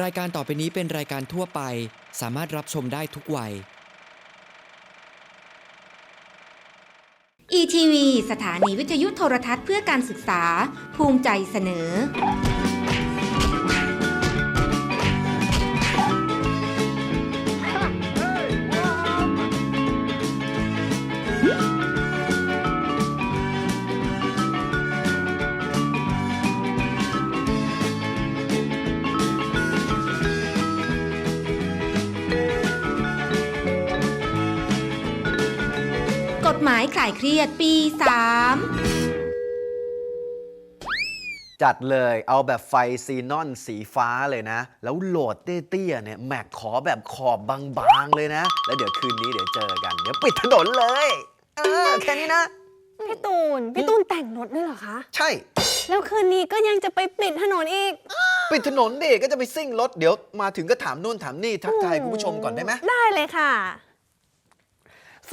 รายการต่อไปนี้เป็นรายการทั่วไป สามารถรับชมได้ทุกวัย ETV สถานีวิทยุโทรทัศน์เพื่อการศึกษา ภูมิใจเสนอ คลายเครียดปี 3 จัดเลยเอาแบบไฟซีนอนสีฟ้าเลยนะ แล้วโหลดเตี้ยๆเนี่ย แม็กขอแบบขอบบางๆเลยนะ แล้วเดี๋ยวคืนนี้เดี๋ยวเจอกัน เดี๋ยวปิดถนนเลย เออ แค่นี้นะ พี่ตูน พี่ตูนแต่งรถด้วยเหรอคะ ใช่ แล้วคืนนี้ก็ยังจะไปปิดถนนอีก ปิดถนนดิก็จะไปซิ่งรถเดี๋ยวมาถึงก็ถามนู่นถามนี่ทักทายคุณผู้ชมก่อนได้ไหมได้เลยค่ะ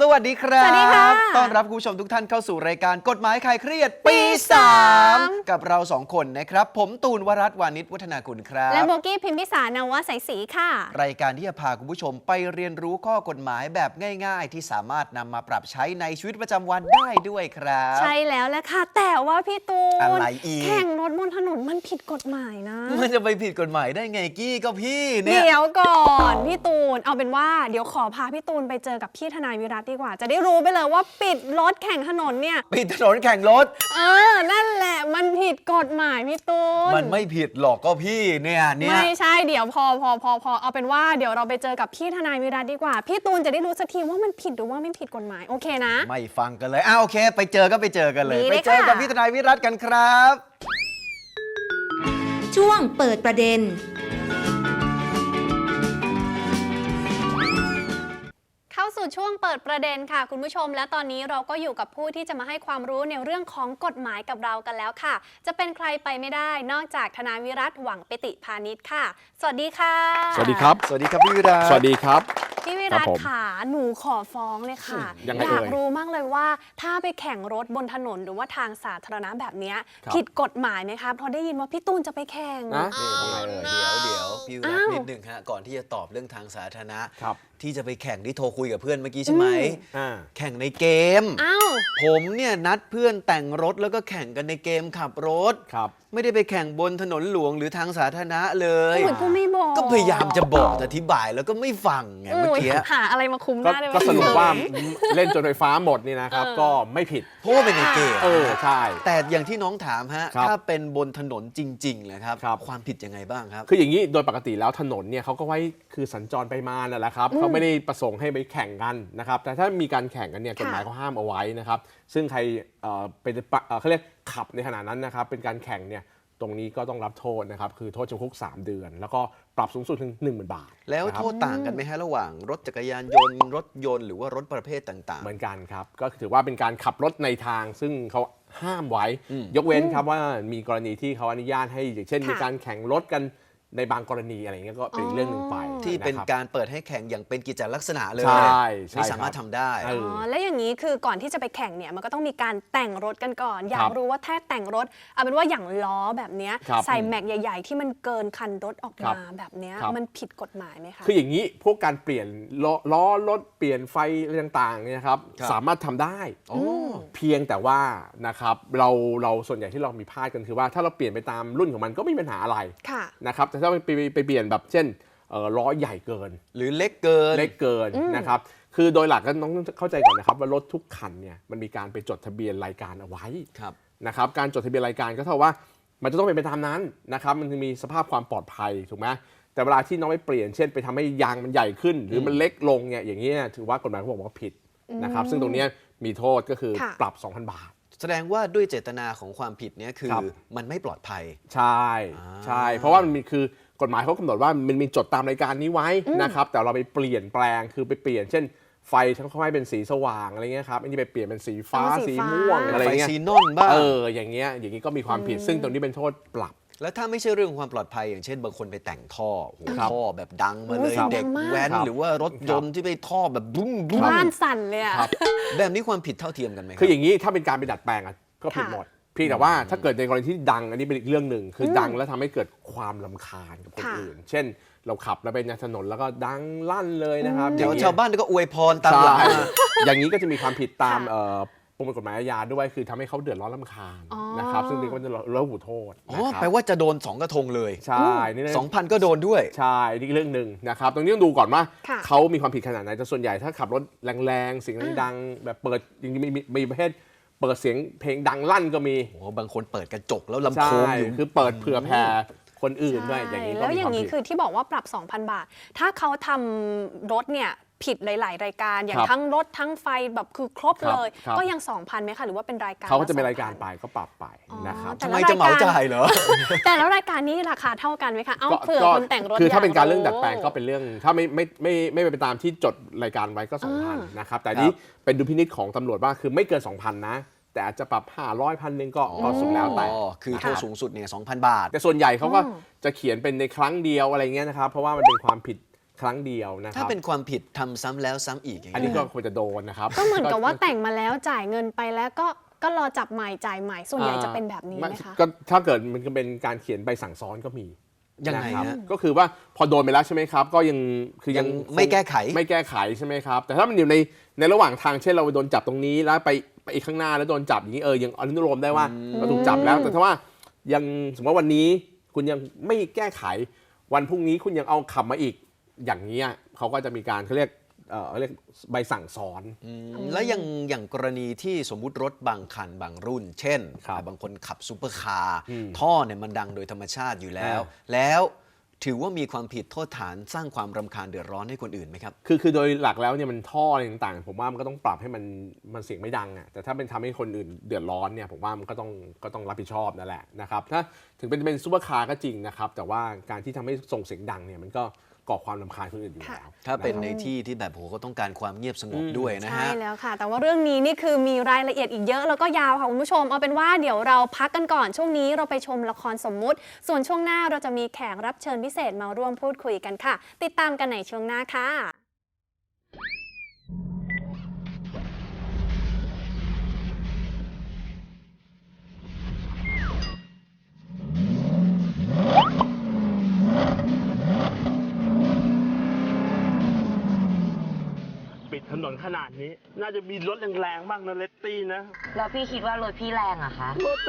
สวัสดีครับ สวัสดีค่ะต้อนรับคุณผู้ชมทุกท่านเข้าสู่รายการกฎหมายคลายเครียด ปีปีสาม3กับเราสองคนนะครับ ผมตูนวรัตน์วานิชวัฒนาคุณครับ และโบกี้พิมพิสารนวสายศรีค่ะ รายการที่จะพาคุณผู้ชมไปเรียนรู้ข้อกฎหมายแบบง่าย ๆ ที่สามารถนำมาปรับใช้ในชีวิตประจำวันได้ด้วยครับ ใช่แล้วแหละค่ะ แต่ว่าพี่ตูนอะไรอีกแข่งรถบนถนนมันผิดกฎหมายนะ มันจะไปผิดกฎหมายได้ไงกี้ก็พี่เนี่ยเดี๋ยวก่อนพี่ตูนเอาเป็นว่าเดี๋ยวขอพาพี่ตูนไปเจอกับพี่ทนายวิรัตดีกว่า จะได้รู้ไปเลยว่าปิดรถแข่งถนนเนี่ย ปิดถนนแข่งรถ เออ นั่นแหละ มันผิดกฎหมายพี่ตูน มันไม่ผิดหรอกก็พี่เนี่ยเนี่ยไม่ใช่เดี๋ยวพอพอพอพอเอาเป็นว่าเดี๋ยวเราไปเจอกับพี่ทนายวิรัตดีกว่า พี่ตูนจะได้รู้สักทีว่ามันผิดหรือว่าไม่ผิดกฎหมายโอเคนะ ไม่ฟังกันเลยอ้าวโอเค ไปเจอก็ไปเจอกันเลยดีไปเลยเจอกับค่ะพี่ทนายวิรัตกันครับ ช่วงเปิดประเด็น สู่ช่วงเปิดประเด็นค่ะ คุณผู้ชม และตอนนี้เราก็อยู่กับผู้ที่จะมาให้ความรู้ในเรื่องของกฎหมายกับเรากันแล้วค่ะ จะเป็นใครไปไม่ได้นอกจากทนายวิรัตหวังปิติพาณิชย์ค่ะ สวัสดีค่ะสวัสดีครับ สวัสดีครับพี่วิรัตสวัสดีครับ พี่วิครัรัตบผมค่ะหนูขอฟ้องเลยค่ะยังไงอยากเอ่ยรู้มากเลยว่า ถ้าไปแข่งรถบนถนนหรือว่าทางสาธารณะแบบเนี้ยครับ ผิดกฎหมายไหมคะเพราะได้ยินว่าพี่ตูนจะไปแข่ง นะนี่ทำไมเอ่ยเดี๋ยวเดี๋ยวพี่วิรัตอ้าวนิดหนึ่งฮะก่อนที่จะตอบเรื่องทางสาธารณะ ครับ ที่จะไปแข่งที่โทรคุยกับเพื่อนเมื่อกี้ใช่ไหม อ่า แข่งในเกม อ้าว ผมเนี่ยนัดเพื่อนแต่งรถแล้วก็แข่งกันในเกมขับรถ ครับ ไม่ได้ไปแข่งบนถนนหลวงหรือทางสาธารณะเลย เหมือนกูไม่บอกก็พยายามจะบอกอธิบายแล้วก็ไม่ฟังไงเมื่อกี้ หาอะไรมาคุมหก็น้าได้ไหม ก็สรุปว่าเออเล่นจนไฟฟ้าหมดนี่นะครับ เออ ก็ไม่ผิด เพราะว่าเป็นในเกมเออ ใช่ แต่อย่างที่น้องถามฮะ ครับถ้าเป็นบนถนนจริงๆเลยครับ ครับ ความผิดยังไงบ้างครับ คืออย่างนี้โดยปกติแล้วถนนเนี่ยเขาก็ไว้คือสัญจรไปมานั่นแหละครับเขาไม่ได้ประสงค์ให้ไปแข่งกันนะครับ แต่ถ้ามีการแข่งกันเนี่ยกฎหมายเขาห้ามเอาไว้นะครับ ซึ่งใครเอ่อเป็นปะเอ่อเขาเรียกขับในขณะนั้นนะครับเป็นการแข่งเนี่ยตรงนี้ก็ต้องรับโทษนะครับ คือโทษจำคุก 3 เดือน แล้วก็ปรับสูงสุดถึง1 0,000 บาท แล้วนะครับโทษต่างกันไหมฮะระหว่างรถจักรยานยนต์ รถยนต์หรือว่ารถประเภทต่างเหมือนกันครับ ก็ถือว่าเป็นการขับรถในทางซึ่งเขาห้ามไว้อืมยกเว้นครับว่ามีกรณีที่เขาอนุญาตให้อย่างเช่นค่ะมีการแข่งรถกัน ในบางกรณีอะไรเงี้ยก็เป็นอีกเรื่องหนึ่งไปอ๋อๆที่เป็นนะครับการเปิดให้แข่งอย่างเป็นกิจลักษณะเลยใช่ใช่นี่สามารถครับทำได้ เออ๋อแล้วอย่างนี้คือก่อนที่จะไปแข่งเนี่ยมันก็ต้องมีการแต่งรถกันก่อน อยาครักบรู้ว่าถ้าแต่งรถเอาเป็นว่าอย่างล้อแบบเนี้ยครับใส่แม็กใหญ่ ๆ ที่มันเกินคันรถออกครัมาบแบบเนี้ยครับ มันผิดกฎหมายไหมคะ คืออย่างนี้พวกการเปลี่ยนล้อล้อรถเปลี่ยนไฟอะไรต่างๆเนี่ยนะครับครับ สามารถทำได้โอ้เพียงแต่ว่านะครับเราเราส่วนใหญ่ที่เรามีพลาดกันคือว่าถ้าเราเปลี่ยนไปตามรุ่นของมันก็ไม่มีปัญหาอะไรค่ะ นะครับแต่ถ้าไปไปไปเปลี่ยนแบบเช่นเอ่อล้อใหญ่เกิน หรือเล็กเกินเล็กเกินนะครับคือโดยหลักก็ต้องเข้าใจก่อนนะครับว่ารถทุกคันเนี่ยมันมีการไปจดทะเบียนรายการเอาไว้ครับนะครับการจดทะเบียนรายการก็เท่ากับว่ามันจะต้องเป็นไปตามนั้นนะครับมันจะมีสภาพความปลอดภัยถูกไหมแต่เวลาที่น้องไปเปลี่ยนเช่น ไปทำให้ยางมันใหญ่ขึ้น หรือมันเล็กลงเนี่ยอย่างนี้ยถือว่ากฎหมายเขาบอกว่าผิดนะครับซึ่งตรงเนี้ยมีโทษก็คือค่ะปรับ 2,000 บาท แสดงว่าด้วยเจตนาของความผิดเนี้ยคือครับ มันไม่ปลอดภัย ใช่อ่า ใช่ เพราะว่ามันมีคือกฎหมายเขากำหนดว่ามันมีจดตามรายการนี้ไว้นะครับ แต่เราไปเปลี่ยนแปลงคือไปเปลี่ยน เช่น ไฟทั้งค่อยเป็นสีสว่างอะไรเงี้ยครับอันนี้ไปเปลี่ยนเป็นสีฟ้าเอาสีสีฟ้า ม่วงอะไรไฟเงี้ยซีนอนบ้าง เอออย่างเงี้ยอย่างงี้ก็มีความผิดซึ่งตรงนี้เป็นโทษปรับ แล้วถ้าไม่ใช่เรื่องของความปลอดภัย อย่างเช่นบางคนไปแต่งท่อโอ้โหครับท่อแบบดังมาเลยครับเด็กดังมากแว้นครับหรือว่ารถยนต์ที่ไปท่อแบบบุ้มบุ้มบ้านสั่นเลยอะ ครับ แบบนี้ความผิดเท่าเทียมกันไหมคคืรัออย่างนี้ถ้าเป็นการไปดัดแปลงอะก็ผิดค่ะหมดเพียงแต่ว่าถ้าเกิดในกรณีที่ดังอันนี้เป็นอีกเรื่องหนึ่งคืออมดังแล้วทำให้เกิดความลำคาญกับคนค่ะ อื่น เช่น เราขับแล้วไปในถนนแล้วก็ดังลั่นเลยนะครับเดี๋ยวองงี้ชาวบ้านก็อวยพรตามหลังใช่มา อย่างนี้ก็จะมีความผิดตามค่ะเอ่อ ประมวลกฎหมายอาญาด้วยคือทำให้เขาเดือดร้อนลำคาญอ๋อ นะครับซึ่งนี่ก็จะระหูโทษอ๋อนะครับแปลว่าจะโดน 2 กระทงเลยใช่นี่นะ 2,000 ก็โดนด้วย ใช่นี่เรื่องหนึ่งนะครับ ตรงนี้ต้องดูก่อนว่าค่ะเขามีความผิดขนาดไหนแต่ส่วนใหญ่ถ้าขับรถแรงๆ เสียงดังๆ แบบเปิดจริงๆมีมีมีประเภทเปิดเสียงเพลงดังลั่นก็มีโอ้โหบางคนเปิดกระจกแล้วลำใช่โพงอยู่ คือเปิดเผื่อแผ่คนอื่นด้วยอย่างนี้ก็แล้วมีอคย่าวามงนี้ผิด คือที่บอกว่าปรับ 2,000 บาท ถ้าเขาทำรถเนี่ย ผิดหลาย ๆ รายการอย่างครับทั้งรถทั้งไฟแบบคือครบครับเลย ครับ ก็ยัง 2,000ไหมคะ หรือว่าเป็นรายการเขาก็จะเป็นละรายการ2,000ไปก็ปรับไปนะครับแต่ทำละไมจะเหมาจ่ายเหรอแต่แล้วรายการนี้ราคาเท่ากันไหมคะ เอ้าเผื่อคนแต่งรถคือถ้าเป็นการยเรื่องดัดแปลงก็เป็นเรื่อง ถ้าไม่ไม่ไม่ไม่ไม่เป็นตามที่จดรายการไว้ก็อ่า2,000นะครับแต่นี้เป็นดุลพินิจของตำรวจว่าคือไม่เกิน 2,000 นะ แต่อาจจะปรับ 500พันหนึ่งก็ก็สุดแล้วแต่ อ๋อคือโทษสูงสุดเนี่ย2,000 บาท แต่ส่วนใหญ่เขาก็อืมจะเขียนเป็นในครั้งเดียวอะไรเงี้ยนะครับ เพราะว่ามันเป็นความผิด ครั้งเดียวนะคถ้ารับเป็นความผิดทำซ้ำแล้วซ้ำอีกอย่างอันเงี้นี้ยก็ควรจะโดนนะครับ ก็เหมือนกับว่าแต่งมาแล้วจ่ายเงินไปแล้วก็ก็รอจับใหม่จ่ายใหม่ส่วนใหญ่จะเป็นแบบนี้ไหมคะ ก็ถ้าเกิดมันก็เป็นการเขียนใบสั่งซ้อนก็มียังไงนะครับฮะ ก็คือว่าพอโดนไปแล้วใช่ไหมครับ ก็ยังคือยังยังไม่แก้ไข ไม่แก้ไขใช่ไหมครับ แต่ถ้ามันอยู่ในในระหว่างทางเช่นเราโดนจับตรงนี้แล้วไปไปอีกข้างหน้าแล้วโดนจับอย่างนี้เออยังอนุโลมได้ว่าเราถูกจับแล้ว แต่ถ้าว่ายังสมมติว่าวันนี้คุณยังไม่แก้ไขวันพรุ่งนี้คุณยังเอาขับมาอีก อย่างนี้ยเขาก็จะมีการเขาเรียกเอ่อเขาเรียกใบสั่งสอน อืมแล้วอย่างอย่างกรณีที่สมมุติรถบางคันบางรุ่น เช่นครับบางคนขับซูเปอร์คาร์อืมท่อเนี่ยมันดังโดยธรรมชาติอยู่แล้ว อ่าแล้วถือว่ามีความผิดโทษฐานสร้างความรำคาญเดือดร้อนให้คนอื่นไหมครับ คือคือโดยหลักแล้วเนี่ยมันท่ออะไรต่างๆ ผมว่ามันก็ต้องปรับให้มันมันเสียงไม่ดังอะแต่ถ้าเป็นทำให้คนอื่นเดือดร้อนเนี่ยผมว่ามันก็ต้องก็ต้องรับผิดชอบนั่นแหละนะครับถ้าถึงเป็นเป็นซูเปอร์คาร์ก็จริงนะครับแต่ว่าการที่ทำให้ส่งเสียงดังเนี่ยมันก็ ก่อความรำคาญคนอื่นอยู่แล้วถ้าเป็นนะในที่ที่แบบโหก็ต้องการความเงียบสงบอืมด้วยนะใช่ฮะแล้วค่ะ แต่ว่าเรื่องนี้นี่คือมีรายละเอียดอีกเยอะแล้วก็ยาวค่ะคุณผู้ชม เอาเป็นว่าเดี๋ยวเราพักกันก่อนช่วงนี้เราไปชมละครสมมุติ ส่วนช่วงหน้าเราจะมีแขกรับเชิญพิเศษมาร่วมพูดคุยกันค่ะ ติดตามกันในช่วงหน้าค่ะ ขนาดนี้ น่าจะมีรถแรงๆบ้างนะเลตตี้นะแล้วพี่คิดว่ารถพี่แรงอะคะ โอ้โห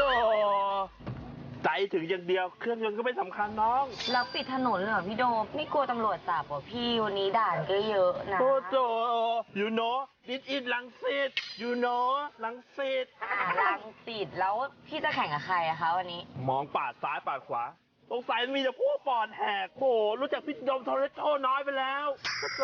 ใจถึงอย่างเดียว เครื่องยนต์ก็ไม่สำคัญน้อง แล้วปิดถนนเลยเหรอพี่โดม ไม่กลัวตำรวจจับเหรอพี่วันนี้ด่านก็เยอะนะ โอ้โห you know this is ลังสิต you know ลังสิต ลังสิตแล้วพี่จะแข่งกับใครอะคะวันนี้ มองปาดซ้ายปาดขวาสงสัยมีแต่พวกปอดแหกโอ้โหรู้จักพี่โดมโทรเลโตน้อยไปแล้วโอ้โห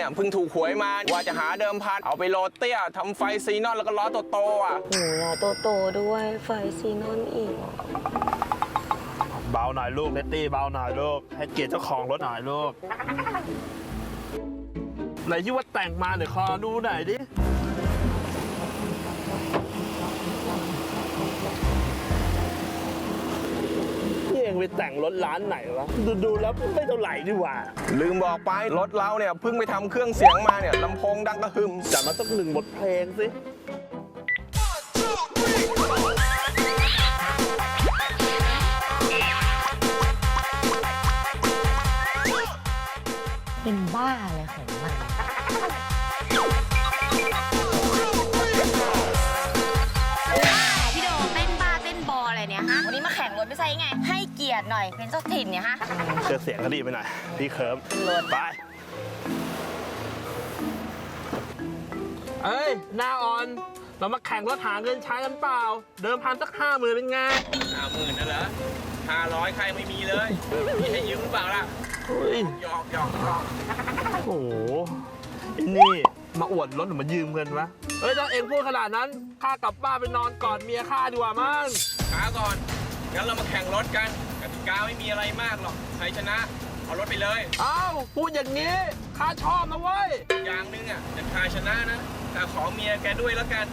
เนี่ยเพิ่งถูกหวยมาว่าจะหาเดิมพันเอาไปโรดเตี้ยทำไฟซีนอนแล้วก็ล้อโตๆอะโหล้อโตโตๆด้วยไฟซีนอนอีกเบาหน่อยลูกเลตตี้เบาหน่อยลูกให้เกียรติเจ้าของรถหน่อยลูกไหนที่ว่าแต่งมาเดี๋ยวขอดูหน่อยดิ เองไปแต่งรถร้านไหนวะดูดูแล้วไม่เท่าไหร่ดีกว่า ลืมบอกไปรถเราเนี่ยเพิ่งไปทำเครื่องเสียงมาเนี่ยลำโพงดังกระหึ่มจัดมาสักหนึ่งบทเพลงสิ เกียรติหน่อยเป็นเจ้าถิ่นเนี่ยฮะเจอเสียงก็ดีไปหน่อยพี่เคิร์มไป เอ้ย หน้าออน เรามาแข่งรถหาเงินใช้กันเปล่า เดิมพันสักห้าหมื่นเป็นไงห้าหมื่นนะเหรอห้าร้อยใครไม่มีเลยมีให้ยืมหรือเปล่าล่ะเฮ้ยหยอกหยอกหยอกโอ้โหไอ้นี่ มาอวดรถหรือมายืมเงินวะเฮ้ยถ้าเองพูดขนาดนั้นข้ากลับบ้านไปนอนกอดเมียข้าดีกว่ามั้งช้าก่อนงั้นเรามาแข่งรถกัน กติกาไม่มีอะไรมากหรอกใครชนะ เอารถไปเลย อ้าวพูดอย่างนี้ข้าชอบนะเว้ย อย่างหนึงอะจะพาชนะนะ แต่ขอเมียแกด้วยแล้วกัน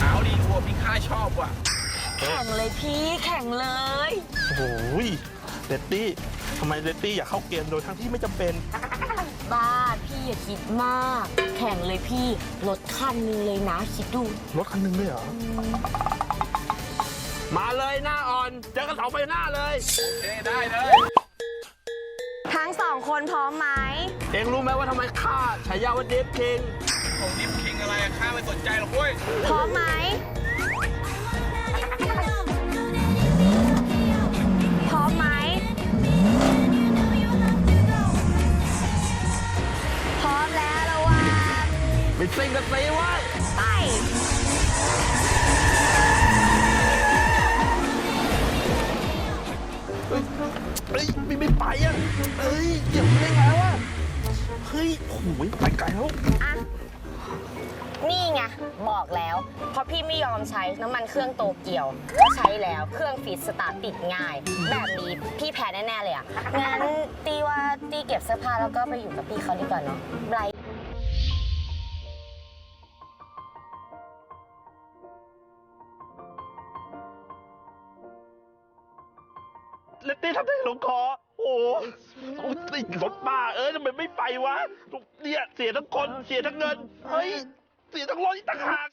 ขาวดีกว่าพี่ข้าชอบว่ะ แข่งเลยพี่แข่งเลย โอ้โหเดตตี้ทำไมเดตตี้อยากเข้าเกมโดยทั้งที่ไม่จำเป็น บ้าพี่อย่าคิดมาก แข่งเลยพี่รถคันหนึงเลยนะ คิดดูรถคันหนึ่งเลยเหรอ มาเลยหน้าอ่อน เจอกันเสาไฟหน้าเลย โอเค ได้เลย ทั้งสองคนพร้อมไหม เองรู้ไหมว่าทำไมข้าฉายาว่าเดฟคิงผมดิฟคิงอะไรอะข้าไม่สนใจหรอกเว้ย พร้อมไหม พร้อมไหม พร้อมแล้วระวังไปซิงกันซีไว้ย ไป ยไม่ไม่ไปอะเอ้ยเหยียบได้ไงวะเฮ้ยโอ้ยไปไกลแล้วอะ นี่ไง บอกแล้ว เพราะพี่ไม่ยอมใช้น้ำมันเครื่องโตเกียว ก็ใช้แล้วเครื่องฟีดสตาร์ทติดง่าย แบบนี้พี่แพ้แน่ ๆ เลยอะ งั้นตีว่าตีเก็บเสื้อผ้าแล้วก็ไปอยู่กับพี่เขาดีกว่าเนาะไบร ลงคอ โอ้โหโอ้ติดรถบ้าเอ้ยทำไมไม่ไปวะเนี่ยเสียทั้งคนเสียทั้งเงิน เฮ้ย เสียทั้งรถอีกต่างหาก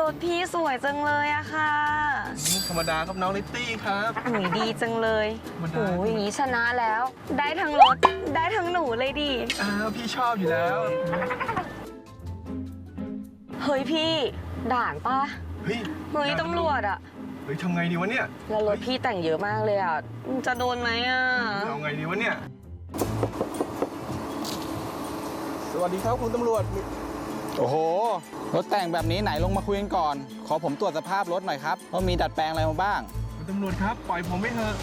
รถพี่สวยจังเลยอะค่ะธรรมดาครับน้องลิตตี้ครับหุยดีจังเลยมันได้หูยอย่างนี้ชนะแล้ว ได้ทั้งรถ ได้ทั้งหนูเลยดิ อ้าว พี่ชอบอยู่แล้ว เฮ้ยพี่ด่านปะเฮ้ยเฮ้ยตำรวจอะเฮ้ยทำไงดีวะเนี่ย แล้วรถพี่แต่งเยอะมากเลยอะจะโดนไหมอะเอาไงดีวะเนี่ย สวัสดีครับคุณตำรวจ โอ้โห รถแต่งแบบนี้ไหนลงมาคุยกันก่อน ขอผมตรวจสภาพรถหน่อยครับว่ามีดัดแปลงอะไรมาบ้าง คุณตำรวจครับ ปล่อยผมไม่เถอะ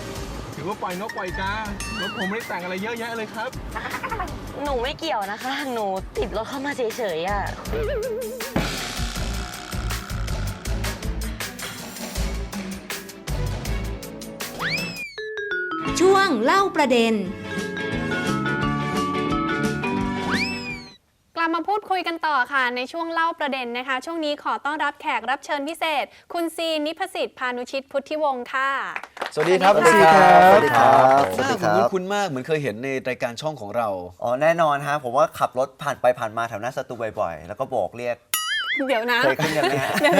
ถือว่าปล่อยนกปล่อยการถผมไม่ได้แต่งอะไรเยอะแยะเลยครับ หนูไม่เกี่ยวนะคะ หนูติดรถเข้ามาเฉยๆอะช่วงเล่าประเด็น กลับมาพูดคุยกันต่อค่ะ ในช่วงเล่าประเด็นนะคะ ช่วงนี้ขอต้อนรับแขกรับเชิญพิเศษ คุณซีนิพสิทธิ์พานุชิตพุทธิวงศ์ค่ะ สวัสดีครับสวัสดีณครับสวัสดีครับสวัสดีหครัน้าบผมคุ้นๆมากเหมือนเคยเห็นในรายการช่องของเรา อ๋อแน่นอนฮะผมว่าขับรถผ่านไปผ่านมาแถวหน้าสตูบ่อยๆ แล้วก็โบกเรียกเดี๋ยวนะเคยขึ้นกันไหมฮะเดี๋ยว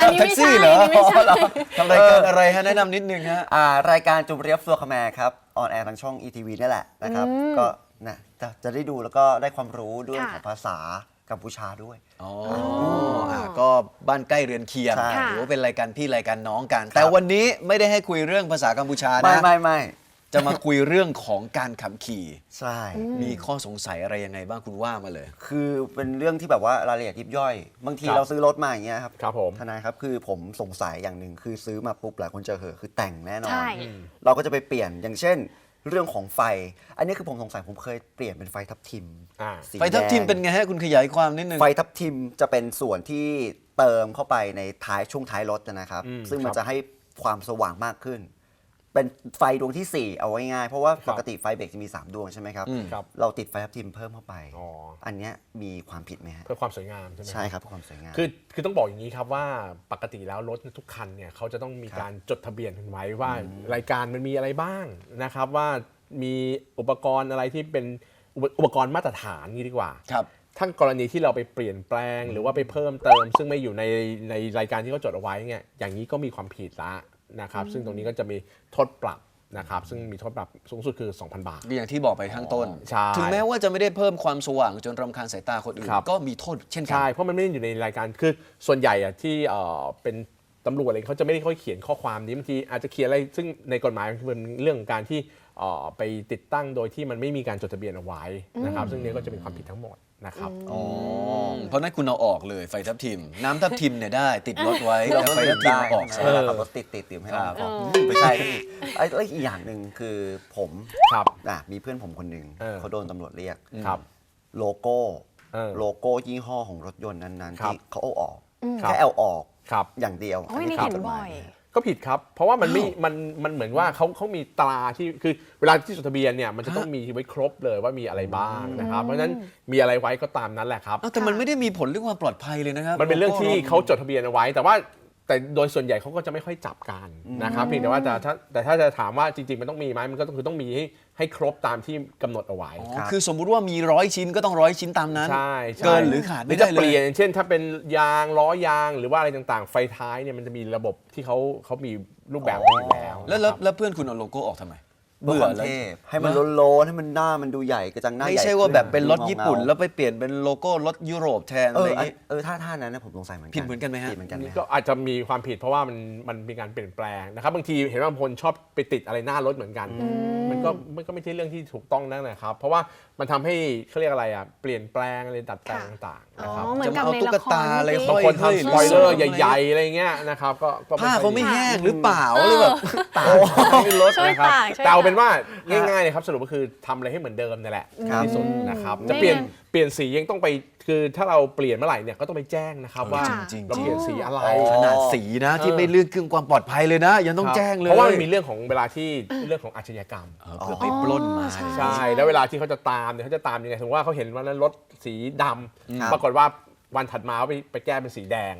อันนี้ไม่ใช่แท็กซี่เหรออันนี้ไม่ใช่ ทำรายการอะไรฮะแนะนำนิดนึงฮะ อ่ารายการจูเรียบฟัวคาแมครับออนแอร์ทางช่อง ETV นี่แหละนะครับ ก็ นะจะจะได้ดูแล้วก็ได้ความรู้ด้วยค่ะ ของภาษากัมพูชาด้วย อ๋ออะก็บ้านใกล้เรือนเคียงใช่ หรือว่าเป็นรายการพี่รายการน้องกัน แต่วันนี้ไม่ได้ให้คุยเรื่องภาษากัมพูชาไม่นะไม่ไม่จะมาคุยเรื่องของการขับขี่ ใช่ มีข้อสงสัยอะไรยังไงบ้างคุณว่ามาเลย คือเป็นเรื่องที่แบบว่ารายละเอียดยิบย่อย บางทีครับเราซื้อรถมาอย่างเงี้ยครับครับผม ทนายครับคือผมสงสัยอย่างหนึ่งคือซื้อมาปุ๊บหลายคนจะเหอะคือแต่งแน่นอน ใช่ เราก็จะไปเปลี่ยนอย่างเช่น เรื่องของไฟ อันนี้คือผมสงสัยผมเคยเปลี่ยนเป็นไฟทับทิมอ่า สีไฟทับทิมแดงเป็นไงฮะคุณขยายความนิดนึง ไฟทับทิมจะเป็นส่วนที่เติมเข้าไปในท้ายช่วงท้ายรถนะครับ อืมซึ่งมันครับ จะให้ความสว่างมากขึ้น เป็นไฟดวงที่ 4 เอาไว้ง่าย เพราะว่าครับปกติไฟเบรกจะมี 3 ดวงใช่ไหมครับ อืม ครับ เราติดไฟทับทิมเพิ่มเข้าไป อ๋อ อันเนี้ยมีความผิดไหมฮะ เพื่อความสวยงามใช่ไหม ใช่ครับเพื่อความสวยงาม คือคือต้องบอกอย่างนี้ครับว่าปกติแล้วรถทุกคันเนี่ยเขาจะต้องมีครับการจดทะเบียนกันไว้ว่ารายการมันมีอะไรบ้างนะครับ ว่ามีอุปกรณ์อะไรที่เป็นอุปอุปกรณ์มาตรฐานนี้ดีกว่าครับ ถ้ากรณีที่เราไปเปลี่ยนแปลงหรือว่าไปเพิ่มเติม ซึ่งไม่อยู่ในในรายการที่เขาจดเอาไว้เนี่ยอย่างนี้ก็มีความผิดละ นะครับซึ่งตรงนี้ก็จะมีโทษปรับนะครับซึ่งมีโทษปรับสูงสุดคือ 2,000 บาท อย่างที่บอกไปข้างต้น ใช่ ถึงแม้ว่าจะไม่ได้เพิ่มความสว่างจนรำคาญสายตาคนอื่น ครับ ก็มีโทษเช่นกัใช่ เพราะมันไม่ได้อยู่ในรายการคือส่วนใหญ่อะที่เอ่อเป็นตำรวจอะไรเขาจะไม่ได้ค่อยเขียนข้อความนี้บางทีอาจจะเขียนอะไรซึ่งในกฎหมายมันเป็นเรื่องของการที่เอ่อ ไปติดตั้งโดยที่มันไม่มีการจดทะเบียนเอาไว้นะครับ ซึ่งนี้ก็จะเป็นความผิดทั้งหมดนะครับอ๋อเพราะนั้นคุณเอาออกเลยไฟทับทิม น้ำทับทิมเนี่ยได้ติดรถไว้แต่ไฟทับทิมเอาออกใช่ซะเวลาขับรถติดติดดื่มให้เราครับไม่ใช่พี่ไอ้แล้วอีกอย่างหนึ่งคือผมครับอะมีเพื่อนผมคนหนึ่งเออเขาโดนตำรวจเรียกครับโลโก้เออโลโก้ยี่ห้อของรถยนต์นั้นๆครับที่เขาเอาออกครับแค่เอาออกครับอย่างเดียวโอ้ยนี่ผิเห็ดนกฎหบ่มาอย ก็ผิดครับ เพราะว่ามันไม่มันมันเหมือนว่าเขาเขามีตราที่คือเวลาที่จดทะเบียนเนี่ยมันจะต้องมีไว้ครบเลยว่ามีอะไรบ้างนะครับ เพราะฉะนั้นมีอะไรไว้ก็ตามนั้นแหละครับอ้าวแต่มันไม่ได้มีผลเรื่องความปลอดภัยเลยนะครับ มันเป็นเรื่องที่โลโก้เขาจดทะเบียนเอาไว้ แต่ว่า แต่โดยส่วนใหญ่เขาก็จะไม่ค่อยจับกันนะครับเพียงแต่ว่าแต่ถ้าแต่ถ้าจะถามว่าจริงๆ มันต้องมีไหมมันก็คือต้องมีให้ให้ครบตามที่กำหนดเอาไว้อ๋อครับคือสมมุติว่ามีร้อยชิ้นก็ต้องร้อยชิ้นตามนั้น ใช่ใช่เกินหรือขาดหรืไม่อได้จะเลเปลี่ยยนอย่างเช่น ถ้าเป็นยางล้อยางหรือว่าอะไรต่างๆ ไฟท้ายเนี่ยมันจะมีระบบที่เขาเขามีรูปแบบไว้อยู่แล้วแล้วแล้วนะครับแล้วเพื่อนคุณเอาโลโก้ออกทำไม เบื่เบื่ออแล้ว เท่ให้มันโล้นๆให้มันหน้ามันดูใหญ่กระจังหน้าไม่ใหญ่ใช่ว่าแบบเป็นรถขึ้ญี่ปุ่นเงาๆแล้วไปเปลี่ยนเป็นโลโก้รถยุโรปแทนเออะไรออย่างอันงี้ เออท่าท่านั้นนะผมสงสัยเหมือนกันผิดเหมือนกันไหมฮะ ผิดเหมือนกันไหมก็อาจจะมีความผิดเพราะว่ามันมันมีการเปลี่ยนแปลงนะครับบางทีเห็นว่าบางคนชอบไปติดอะไรหน้ารถเหมือนกัน มันก็มันก็ไม่ใช่เรื่องที่ถูกต้องนั่นนะครับ เพราะว่ามันทำให้เขาเรียกอะไรอะเปลี่ยนแปลงอะไรดัดแปลงค่ะ ต่างๆอ๋นะครับอเหมือนกับในละครจะมาเอาตุ๊กตาอะไรเมื่อกี้ บางคนเฮ้ยทำสปอยเลอร์เฮ้ยใหญ่ๆอะไรเงี้ยนะครับก็ก็ผ้าเขาไม่ค่อยดีแห้งหรือเปล่าเลยแบบตากไม่ลดช่วยนะครับตากช่วยแต่เอาเป็นตากว่าง่ายๆเลยครับสรุปก็คือทำอะไรให้เหมือนเดิมนี่แหละครับ ที่สุดนะครับไม่จะเปลี่ยนงั้นเปลี่ยนสียังต้องไปคือถ้าเราเปลี่ยนเมื่อไหร่เนี่ยก็ต้องไปแจ้งนะครับว่าจริงๆเราเปลี่ยนสีอะไร ขนาดสีนะที่เออไม่เรื่องเครื่องความปลอดภัยเลยนะ ยังต้องครับแจ้งเลยเพราะว่ามันมีเรื่องของเวลาที่เรื่องของอาชญากรรม เออเพื่อไปปล้นมา อ๋อ ใช่ แล้วเวลาที่เขาจะตามเนี่ยเขาจะตามยังไงสมมติว่าเขาเห็นว่านั้นรถสีดำครับ ปรากฏว่าวันถัดมาเขาไปไปแก้เป็นสีแดง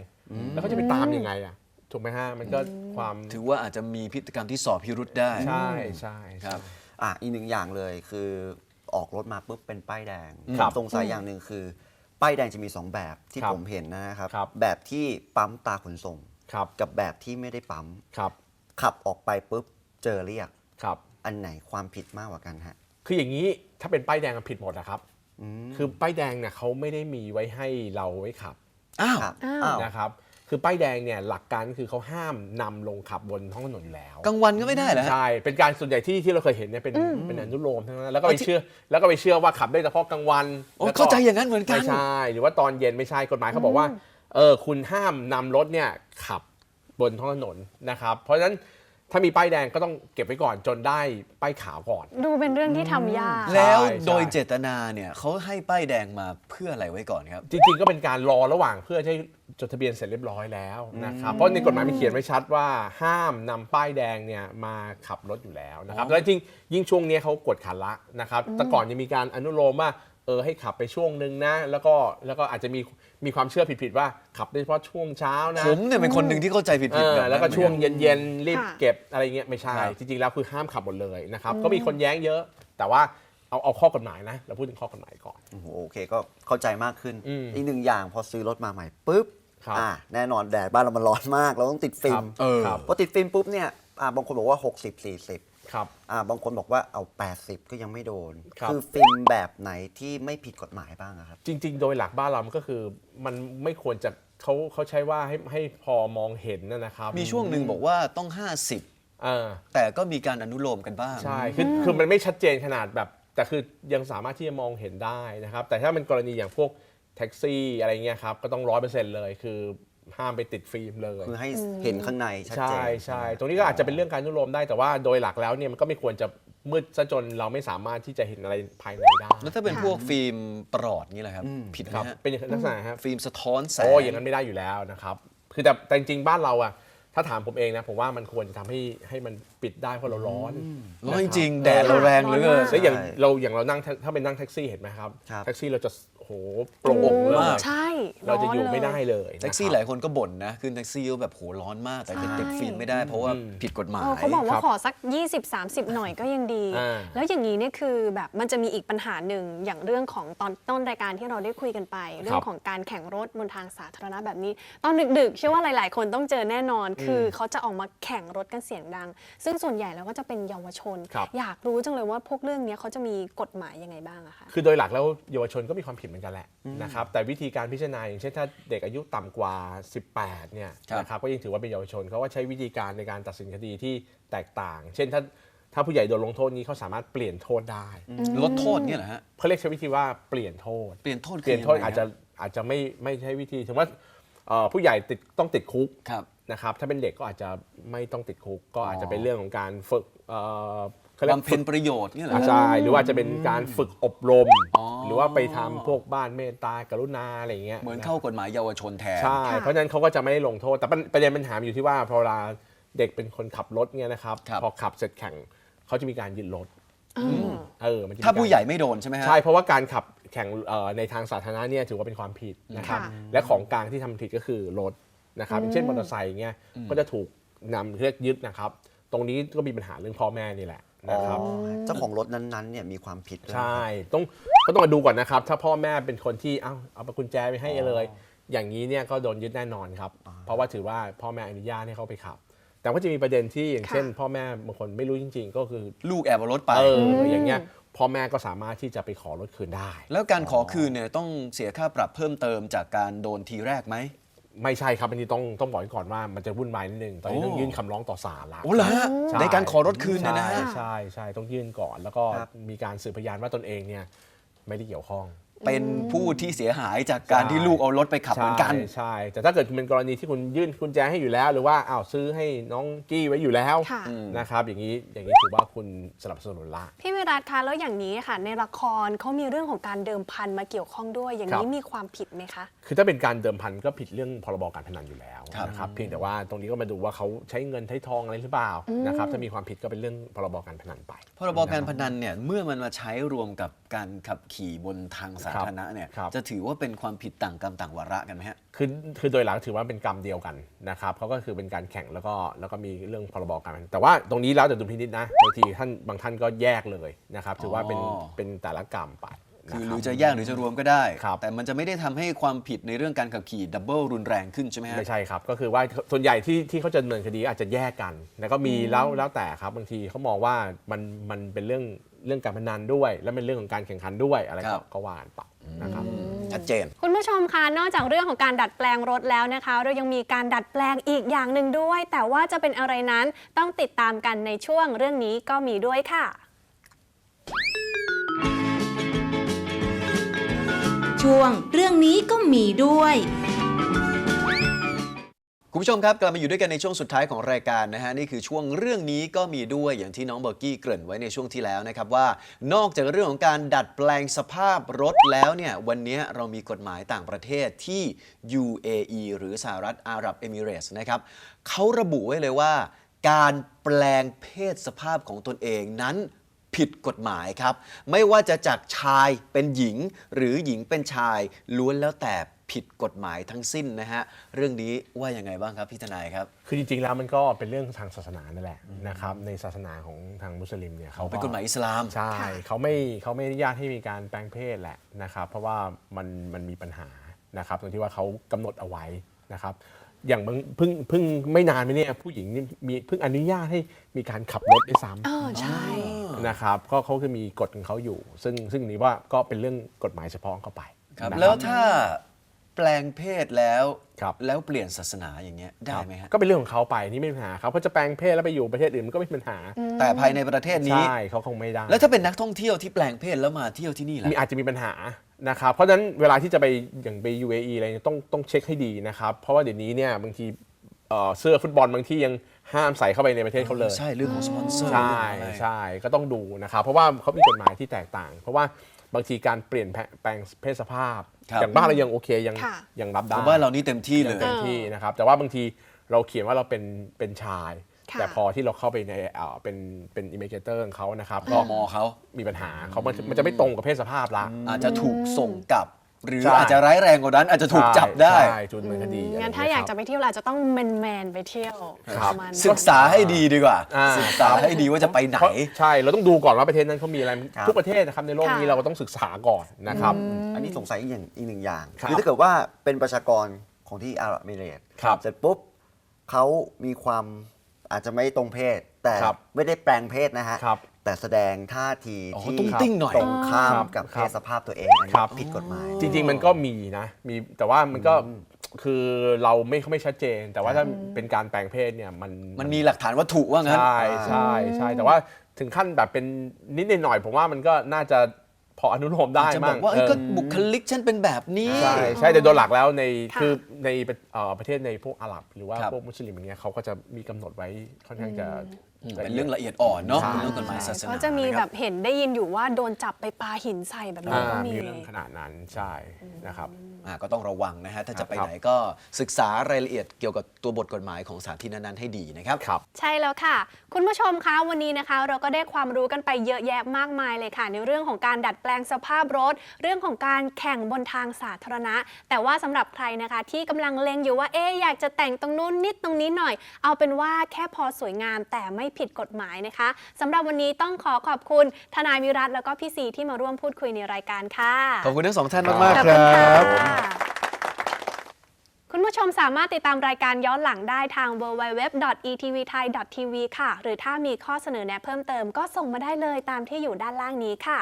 แล้วเขาจะไปตามยังไงอะ ถูกไหมฮะ มันก็ความถือว่าอาจจะมีพฤติกรรมที่สอบพิรุษได้ ใช่ใช่ครับ อะอีกหนึ่งอย่างเลยคือออกรถมาปุ๊บเป็นป้ายแดงครับสงสัยอย่างหนึ่งคือ ป้ายแดงจะมี 2 แบบที่ครับผมเห็นนะครับ ครับ แบบที่ปั๊มตาขนส่ง ครับ กับแบบที่ไม่ได้ปั๊ม ครับ ขับออกไปปุ๊บเจอเรียก ครับ อันไหนความผิดมากกว่ากันฮะ คืออย่างนี้ถ้าเป็นป้ายแดงมันผิดหมดนะครับอืมคือป้ายแดงเนี่ยเขาไม่ได้มีไว้ให้เราไว้ขับอ้าว ครับอ้าวอ้าวนะครับ คือป้ายแดงเนี่ยหลักการก็คือเขาห้ามนำลงขับบนท้องถนนอยู่แล้วกลางวันก็ไม่ได้เหรอฮะ ใช่เป็นการส่วนใหญ่ที่ที่เราเคยเห็นเนี่ยเป็นเป็นอนุโลมทั้งนั้นแล้วก็ไปเชื่อแล้วก็ไปเชื่อว่าขับได้เฉพาะกลางวันโอ้แล้วก็เข้าใจอย่างนั้นเหมือนกัน ไม่ใช่หรือว่าตอนเย็นไม่ใช่กฎหมายเขาบอกว่าเออคุณห้ามนำรถเนี่ยขับบนท้องถนนนะครับ เพราะฉะนั้น ถ้ามีป้ายแดงก็ต้องเก็บไว้ก่อนจนได้ป้ายขาวก่อน ดูเป็นเรื่องที่ทำยาก แล้วใช่โดยเจตนาเนี่ยเขาให้ป้ายแดงมาเพื่ออะไรไว้ก่อนครับ จริงๆ ก็เป็นการรอระหว่างเพื่อให้จดทะเบียนเสร็จเรียบร้อยแล้วนะครับ เพราะในกฎหมายมีเขียนไว้ชัดว่าห้ามนำป้ายแดงเนี่ยมาขับรถอยู่แล้วนะครับ แล้วจริงยิ่งช่วงนี้เขากดขันละนะครับ แต่ก่อนยังมีการอนุโลมว่า เออให้ขับไปช่วงหนึ่งนะ แล้วก็แล้วก็อาจจะมีมีความเชื่อผิดๆว่าขับได้เฉพาะช่วงเช้านะผมเนี่ยเป็นคนหนึ่งที่เข้าใจผิดเอๆอแบบนั้นแล้วก็ช่วงหมือนน เย็นๆรีบค่ะเก็บอะไรเงี้ยไม่ใช่ ครับจริงๆแล้วคือห้ามขับหมดเลยนะครับ ก็มีคนแย้งเยอะ แต่ว่าเอาเอาข้อกฎหมายนะ เราพูดถึงข้อกฎหมายก่อน โอ้โหโอเคก็เข้าใจมากขึ้น อืมอีกหนึ่งอย่างพอซื้อรถมาใหม่ปุ๊บครับอ่าแน่นอนแดดบ้านเรามันร้อนมาก เราต้องติดฟิล์มเออครับ พอติดฟิล์มปุ๊บเนี่ยอ่าบางคนบอกว่า 60 40 ครับ อ่าบางคนบอกว่าเอา 80 ก็ยังไม่โดนครับ อฟิล์มแบบไหนที่ไม่ผิดกฎหมายบ้างอะครับ จริง ๆ โดยหลักบ้านเรามันก็คือมันไม่ควรจะเขาเขาใช้ว่าให้ให้พอมองเห็นนะนะครับมีช่วงหนึ่งบอกว่าต้องเออ50แต่ก็มีการอนุโลมกันบ้าง ใช่คือคือมันไม่ชัดเจนขนาดแบบ แต่คือยังสามารถที่จะมองเห็นได้นะครับ แต่ถ้าเป็นกรณีอย่างพวกแท็กซี่อะไรเงี้ยครับก็ต้องร้อยเปอร์เซ็นต์เลยคือ ห้ามไปติดฟิล์มเลย คือให้เห็นข้างในชัดเจนใช่ใช่ตรงนี้ก็อาจจะเป็นเรื่องการอนุโลมได้แต่ว่าโดยหลักแล้วเนี่ยมันก็ไม่ควรจะมืดซะจนเราไม่สามารถที่จะเห็นอะไรภายในได้แล้วถ้าเป็นพวกฟิล์มปลอดนี่แหละครับ ผิดไหมครับฮะเป็นลักษณะครับฟิล์มสะท้อนแสง โอ้อย่างนั้นไม่ได้อยู่แล้วนะครับคือแต่แต่จริงๆบ้านเราอะ ถ้าถามผมเองนะผมว่ามันควรจะทำให้ให้มันปิดได้เพราะเราร้อนร้อนจริงนะคบๆแดดเราแรงเหลือเกิน แล้วอย่างเราอย่างเรานั่งถ้าเป็นนั่งแท็กซี่เห็นไหมครับครับ แท็กซี่เราจะโอ้โหโปร่งเลยมาก ใช่เราจะอยู่ร้นลไม่ได้เลยแท็กซี่นะหครับลายคนก็บ่นนะขึ้นแท็กซี่ก็แบบโหร้อนมากแต่จะติดฟิล์มไม่ได้เพราะว่าอืมผิดกฎหมายเออเขาบอกว่าครับขอสัก 20-30 หน่อยก็ยังดี อ่า แล้วอย่างนี้เนี่ยคือแบบมันจะมีอีกปัญหาหนึ่งอย่างเรื่องของตอนต้นรายการที่เราได้คุยกันไป เรื่องของการแข่งรถบนทางสาธารณะแบบนี้ ตอนดึกๆ เชื่อว่าหลาย ๆ คนต้องเจอแน่นอนคือเขาจะออกมาแข่งรถกันเสียงดัง ซึ่งส่วนใหญ่แล้วก็จะเป็นเยาวชน ครับ อยากรู้จังเลยว่าพวกเรื่องเนี้ยเขาจะมีกฎหมายยังไงบ้างอะคะ คือโดยหลักแล้วเยาวชนก็มีความผิดเหมือนกันแหละนะครับแต่วิธีการพิจารณาอย่างเช่นถ้าเด็กอายุต่ำกว่า 18เนี่ยครับนะครับก็ยังถือว่าเป็นเยาวชนเขาก็ใช้วิธีการในการตัดสินคดีที่แตกต่าง เช่นถ้าถ้าผู้ใหญ่โดนลงโทษนี้เขาสามารถเปลี่ยนโทษได้ลดโทษเนี่ยเหรอฮะ เขาเรียกใช้วิธีว่าเปลี่ยนโทษ เปลี่ยนโทษเปลี่ยนโทษคืงไงอาจจะอาจจะไม่ไม่ใช่วิธีถึงว่าเอ่อผู้ใหญ่ติดต้องติดคุก ครับ นะครับถ้าเป็นเด็กก็อาจจะไม่ต้องติดคุกก็อาจจะเป็นเรื่องของการฝึกเอ่อเขาเรียกบำเพ็ญประโยชน์เนี่ยเหรออ่าใช่หรือว่าจะเป็นการฝึกอบรม อ๋อ หรือว่าไปทำพวกบ้านเมตตากรุณาอะไรอย่างเงี้ยเหมือนเข้ากฎหมายเยาวชนแทน ใช่ เพราะฉะนั้นเขาก็จะไม่ได้ลงโทษ แต่ประประเด็นปัญหามันอยู่ที่ว่าพอเวลาเด็กเป็นคนขับรถเนี่ยนะครับ ครับ พอขับเสร็จแข่งเขาจะมีการยึดรถเออมันจะมีถ้าผู้กร ใหญ่ไม่โดนใช่ไหมฮะ ใช่ เพราะว่าการขับแข่งเอ่อในทางสาธารณะเนี่ยถือว่าเป็นความผิดนะครับ ค่ะ และของกลางที่ทำผิดก็คือรถ นะครับอย่างเช่นมอเตอร์ไซค์เงี้ยก็จะถูกนำเรียกยึดนะครับ ตรงนี้ก็มีปัญหาเรื่องพ่อแม่นี่แหละนะครับเจ้าของรถนั้นๆเนี่ยมีความผิดด้วยใช่ต้องก็ต้องมาดูก่อนนะครับ ถ้าพ่อแม่เป็นคนที่เอาเอากุญแจไปให้เลย อย่างนี้เนี่ยก็โดนยึดแน่นอนครับ เพราะว่าถือว่าพ่อแม่อนุญาตให้เขาไปขับ แต่ว่าจะมีประเด็นที่อย่างเช่น พ่อแม่บางคนไม่รู้จริง ๆ ก็คือลูกแอบเอารถไป เอออย่างเงี้ยพ่อแม่ก็สามารถที่จะไปขอรถคืนได้ แล้วการขอคืนเนี่ยต้องเสียค่าปรับเพิ่มเติมจากการโดนทีแรกไหม ไม่ใช่ครับอันนี้ต้องต้องบอกไว้ก่อนว่ามันจะวุ่นวายนิดนึงตอนนี้โอ้ต้องยื่นคำร้องต่อศาลละโอ้เหรอฮะช่ในการขอรถคืนเนี่ยนะฮะ ใช่ใช่ใช่ต้องยื่นก่อน แล้วก็ครับ มีการสืบพยานว่าตนเองเนี่ยไม่ได้เกี่ยวข้อง เป็นผู้ที่เสียหายจากการใช่ที่ลูกเอารถไปขับเหมือนกัน ใช่ใช่แต่ถ้าเกิดเป็นกรณีที่คุณยื่นกุญแจให้อยู่แล้ว หรือว่าอ้าวซื้อให้น้องกี้ไว้อยู่แล้วค่ะ นะครับ อย่างนี้อย่างนี้ถือว่าคุณสนับสนุนละ พี่วิรัตคะแล้วอย่างนี้ค่ะ ในละครเขามีเรื่องของการเดิมพันมาเกี่ยวข้องด้วย อย่างนี้ครับ มีความผิดไหมคะ คือถ้าเป็นการเดิมพันก็ผิดเรื่องพรบการพนันอยู่แล้วครับ นะครับเพียงแต่ว่าตรงนี้ก็มาดูว่าเขาใช้เงินใช้ทองอะไรหรือเปล่านะครับถ้ามีความผิดก็เป็นเรื่องพรบการพนันไป พรบการพนันเนี่ยเมื่อมันมาใช้รวมกับการขับขี่บนทางสาธารณะเนี่ยครับ จะถือว่าเป็นความผิดต่างกรรมต่างวาระกันไหมฮะ คือคือโดยหลักถือว่าเป็นกรรมเดียวกันนะครับเขาก็คือเป็นการแข่งแล้วก็แล้วก็มีเรื่องพรบการพนันแต่ว่าตรงนี้แล้วแต่ดุลพินิจนะบางทีท่านบางท่านก็แยกเลยนะครับ ถือว่าเป็นอ๋อ เป็นแต่ละกรรมไปคือนะหรับรือจะแยกหรือจะรวมก็ได้ครับแต่มันจะไม่ได้ทำให้ความผิดในเรื่องการขับขี่ดับเบิลรุนแรงขึ้นใช่ไหมฮะ ไม่ใช่ครับ ก็คือว่าส่วนใหญ่ที่ที่เขาจะดำเนินคดีอาจจะแยกกัน แล้วก็มีแล้วแล้วแต่ครับบางทีเขามองว่ามันมันเป็นเรื่อง เรื่องการพนันด้วย แล้วเป็นเรื่องของการแข่งขันด้วยอะไรครัก็บก็ว่ากันไปนะครับชัดเจน คุณผู้ชมคะนอกจากเรื่องของการดัดแปลงรถแล้วนะคะ เรายังมีการดัดแปลงอีกอย่างหนึ่งด้วย แต่ว่าจะเป็นอะไรนั้นต้องติดตามกันในช่วงเรื่องนี้ก็มีด้วยค่ะ ช่วงเรื่องนี้ก็มีด้วย คุณผู้ชมครับ กลับมาอยู่ด้วยกันในช่วงสุดท้ายของรายการนะฮะนี่คือช่วงเรื่องนี้ก็มีด้วยอย่างที่น้องเบอร์กี้เกริ่นไว้ในช่วงที่แล้วนะครับว่า นอกจากเรื่องของการดัดแปลงสภาพรถแล้วเนี่ยวันนี้เรามีกฎหมายต่างประเทศที่ UAE หรือสหรัฐอาหรับเอมิเรตส์นะครับเขาระบุไว้เลยว่า การแปลงเพศสภาพของตนเองนั้นผิดกฎหมายครับ ไม่ว่าจะจากชายเป็นหญิง หรือหญิงเป็นชายล้วนแล้วแต่ ผิดกฎหมายทั้งสิ้นนะฮะเรื่องนี้ว่ายังไงบ้างครับพี่ทนายครับ คือจริงๆแล้วมันก็เป็นเรื่องทางศาสนานั่นแหละนะครับในศาสนาของทางมุสลิมเนี่ยเขาเป็นกฎหมายอิสลามใช่เขาไม่เขาไม่อนุญาตให้มีการแปลงเพศแหละนะครับ เพราะว่ามันมันมีปัญหานะครับตรงที่ว่าเขากำหนดเอาไว้นะครับอย่างบางเพิ่งเพิ่งไม่นานไปเนี่ยผู้หญิงนี่มีเพิ่งอนุญาตให้มีการขับรถด้วยซ้เออใช่ำนะครับก็เขาคือมีกฎของเขาอยู่ ซึ่งซึ่งนี้ว่าก็เป็นเรื่องกฎหมายเฉพาะของเขาไปครับนะแล้วถ้า แปลงเพศแล้วครับ แล้วเปลี่ยนศาสนาอย่างเงี้ยได้ไหมฮะก็เป็นเรื่องของเขาไปนี่ไม่มีปัญหาเขาเพราะจะแปลงเพศแล้วไปอยู่ประเทศอื่นมันก็ไม่มีปัญหาแต่ภายในประเทศนี้ ใช่เขาคงไม่ได้ แล้วถ้าเป็นนักท่องเที่ยวที่แปลงเพศแล้วมาเที่ยวที่นี่ล่ะ มีอาจจะมีปัญหานะครับ เพราะฉะนั้นเวลาที่จะไปอย่างไป UAE อะไรเนี่ยต้องต้องเช็คให้ดีนะครับ เพราะว่าเดี๋ยวนี้เนี่ยบางทีเอ่อเสื้อฟุตบอลบางที่ยังห้ามใส่เข้าไปในประเทศเขาเลย ใช่เรื่องของสปอนเซอร์ใช่เรื่องของอะไร ใช่ก็ต้องดูนะครับ เพราะว่าเขามีกฎหมายที่แตกต่าง เพราะว่าบางทีการเปลี่ยนแปลงเพศสภาพครับ อย่างบ้านเรายังโอเคยังค่ะ ยังรับผได้มว่าเรานี่เต็มที่เลยังยเต็มที่นะครับ แต่ว่าบางทีเราเขียนว่าเราเป็นเป็นชาย ค่ะ แต่พอที่เราเข้าไปในเอ่อเป็นเป็นอิมเมจเตอร์ของเขานะครับตก็มเขามีปัญหาเขามันมันจะไม่ตรงกับเพศสภาพละ อาจจะถูกส่งกลับ หรือใช่ อาจจะร้ายแรงกว่านั้น อาจจะถูกจับได้ ใช่จุดเนินคดีงั้นถ้าอยากจะไปเที่ยวเราจะต้องแมนแมนๆไปเที่ยวครับ ประมาณนั้นศึกษาให้ดีดีกว่า อ่า ศึกษาให้ดีว่าจะไปไหน เพราะใช่เราต้องดูก่อนว่าประเทศนั้นเขามีอะไรครับ ทุกประเทศนะครับในโลกนี้ค่ะเราก็ต้องศึกษาก่อนนะครับ อันนี้สงสัยอีกอย่างอีกหนึ่งอย่างครับคือถ้าเกิดว่าเป็นประชากรของที่อาหรับเอมิเรตส์ครับ เสร็จปุ๊บเขามีความอาจจะไม่ตรงเพศ แต่ครับไม่ได้แปลงเพศนะฮะ ครับ แต่แสดงท่าทีอ๋อที่ตุ้งติ้งหน่อยตรงข้ามครับกับคเพรับศสภาพตัวเองอันครันี้บผิดกฎหมาย จริงๆมันก็มีนะมีแต่ว่ามันก็คือเราไม่ไม่ชัดเจน แต่ว่าถ้าเป็นการแปลงเพศเนี่ยมันมันมีหลักฐานวัตถุว่างั้น ใช่ใช่ใช่แต่ว่าถึงขั้นแบบเป็นนิดหน่อยๆผมว่ามันก็น่าจะพออนุโลมได้อาจจะบมั่องกว่าเอ้ยก็เออ บุคลิกฉันเป็นแบบนี้ ใช่ใช่แต่โดยหลักแล้วในค่ะคือในเอ่อประเทศในพวกอาหรับ หรือว่าครับ พวกมุสลิมอย่างเงี้ยเขาก็จะมีกำหนดไว้ค่อนข้างจะอืม เป็นเรื่องละเอียดอ่อนเนาะใช่เป็นเรื่องกฎหมายศาสนาก็จะมีนคแบรับเห็นได้ยินอยู่ว่าโดนจับไปปาหินใส่แบบนี้อ่าก็มี มีเรื่องขนาดนั้นใช่นะครับ อ่าก็ต้องระวังนะฮะถ้าจะไปครับไหนก็ศึกษารายละเอียดเกี่ยวกับตัวบทกฎหมายของสถานที่นั้นๆให้ดีนะครับ ครับ ใช่แล้วค่ะ คุณผู้ชมคะวันนี้นะคะ เราก็ได้ความรู้กันไปเยอะแยะมากมายเลยค่ะ ในเรื่องของการดัดแปลงสภาพรถ เรื่องของการแข่งบนทางสาธารณะ แต่ว่าสำหรับใครนะคะ ที่กำลังเลงอยู่ว่าเอ๊ะอยากจะแต่งตรงนู้นนิดตรงนี้หน่อย เอาเป็นว่าแค่พอสวยงามแต่ไม่ผิดกฎหมายนะคะสำหรับวันนี้ต้องขอขอบคุณทนายวิรัตแล้วก็พี่ซีที่มาร่วมพูดคุยในรายการค่ะ ขอบคุณทั้งสองท่านครับมากขอบๆคคุณรัค่ะ บคุณผู้ชมสามารถติดตามรายการย้อนหลังได้ทาง www.etvthai.tv ค่ะ หรือถ้ามีข้อเสนอแนะเพิ่มเติมก็ส่งมาได้เลยตามที่อยู่ด้านล่างนี้ค่ะ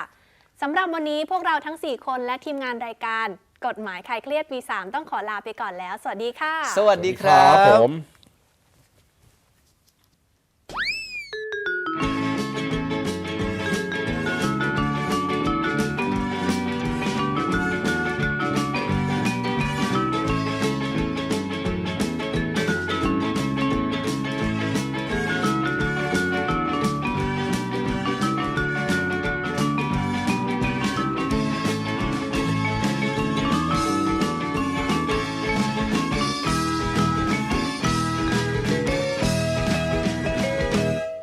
สำหรับวันนี้พวกเราทั้ง 4 คนและทีมงานรายการ กฎหมายคลายเครียด V3 ต้องขอลาไปก่อนแล้ว สวัสดีค่ะ สวัสดีครับ ผม